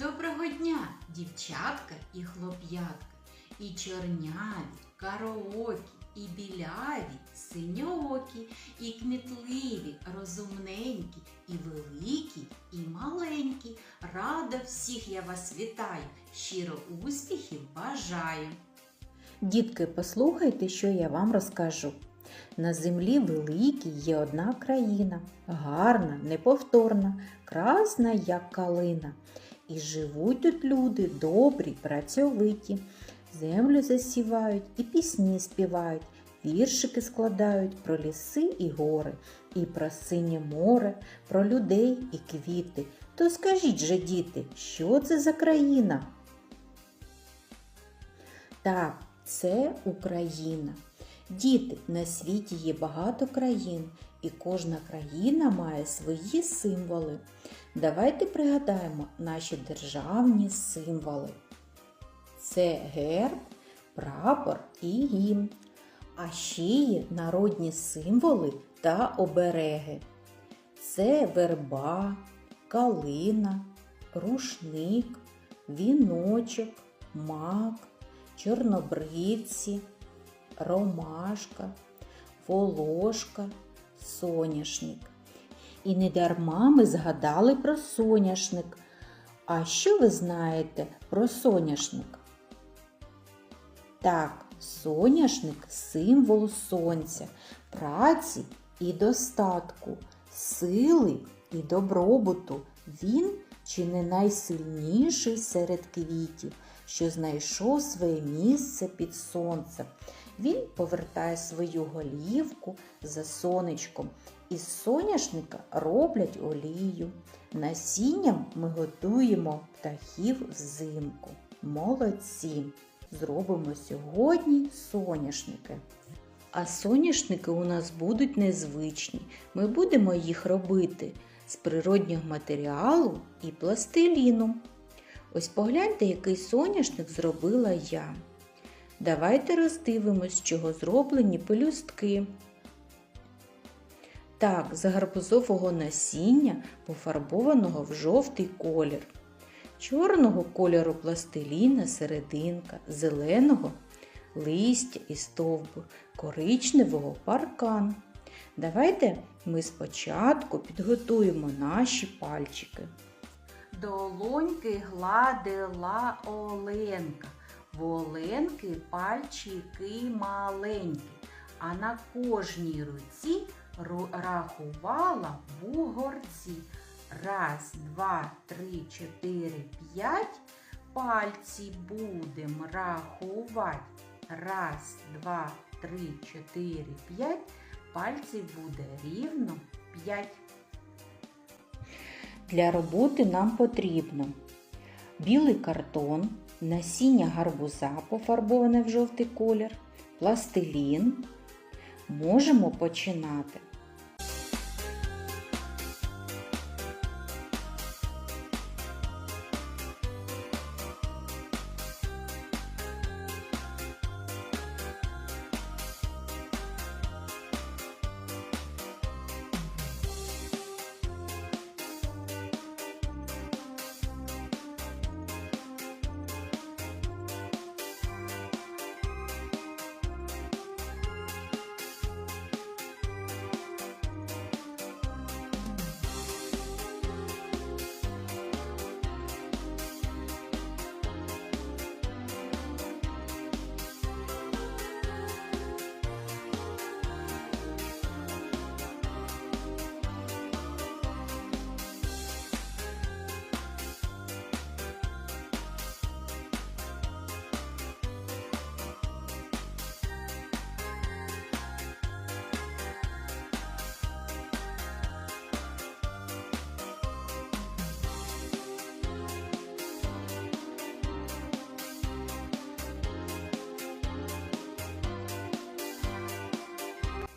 Доброго дня, дівчатка і хлоп'ятка, і чорняві, кароокі, і біляві, синьоокі, і кмітливі, розумненькі, і великі, і маленькі. Рада всіх я вас вітаю, щиро успіхів бажаю. Дітки, послухайте, що я вам розкажу. На землі великій є одна країна, гарна, неповторна, красна, як калина. І живуть тут люди добрі, працьовиті. Землю засівають і пісні співають, віршики складають про ліси і гори, і про синє море, про людей і квіти. То скажіть же, діти, що це за країна? Так, це Україна. Діти, на світі є багато країн, і кожна країна має свої символи. Давайте пригадаємо наші державні символи. Це герб, прапор і гімн. А ще є народні символи та обереги. Це верба, калина, рушник, віночок, мак, чорнобривці, ромашка, волошка, соняшник. І не дарма ми згадали про соняшник. А що ви знаєте про соняшник? Так, соняшник символ сонця, праці і достатку, сили і добробуту. Він чи не найсильніший серед квітів, що знайшов своє місце під сонцем. Він повертає свою голівку за сонечком. Із соняшника роблять олію. Насінням ми готуємо птахів взимку. Молодці! Зробимо сьогодні соняшники. А соняшники у нас будуть незвичні. Ми будемо їх робити з природнього матеріалу і пластиліну. Ось погляньте, який соняшник зробила я. Давайте роздивимось, чого зроблені пелюстки. Так, з гарбузового насіння, пофарбованого в жовтий колір, чорного кольору пластиліна серединка, зеленого листя і стовбур, коричневого паркан. Давайте ми спочатку підготуємо наші пальчики. Долоньки гладила Оленка, в Оленки пальчики маленькі, а на кожній руці ру- рахувала бугорці. Раз, два, три, чотири, п'ять. Пальці будем рахувати. Раз, два, три, чотири, п'ять. Пальців буде рівно п'ять. Для роботи нам потрібно білий картон, насіння гарбуза пофарбоване в жовтий колір, пластилін. Можемо починати.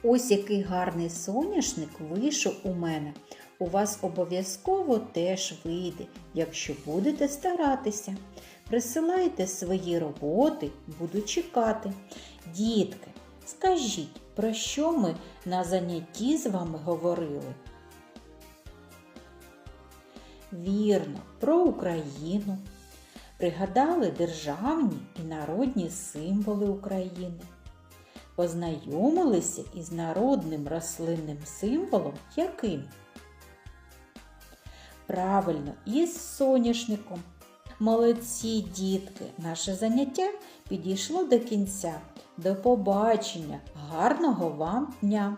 Ось який гарний соняшник вийшов у мене. У вас обов'язково теж вийде, якщо будете старатися. Присилайте свої роботи, буду чекати. Дітки, скажіть, про що ми на занятті з вами говорили? Вірно, про Україну. Пригадали державні і народні символи України. Познайомилися із народним рослинним символом яким? Правильно, із соняшником. Молодці дітки, наше заняття підійшло до кінця. До побачення, гарного вам дня!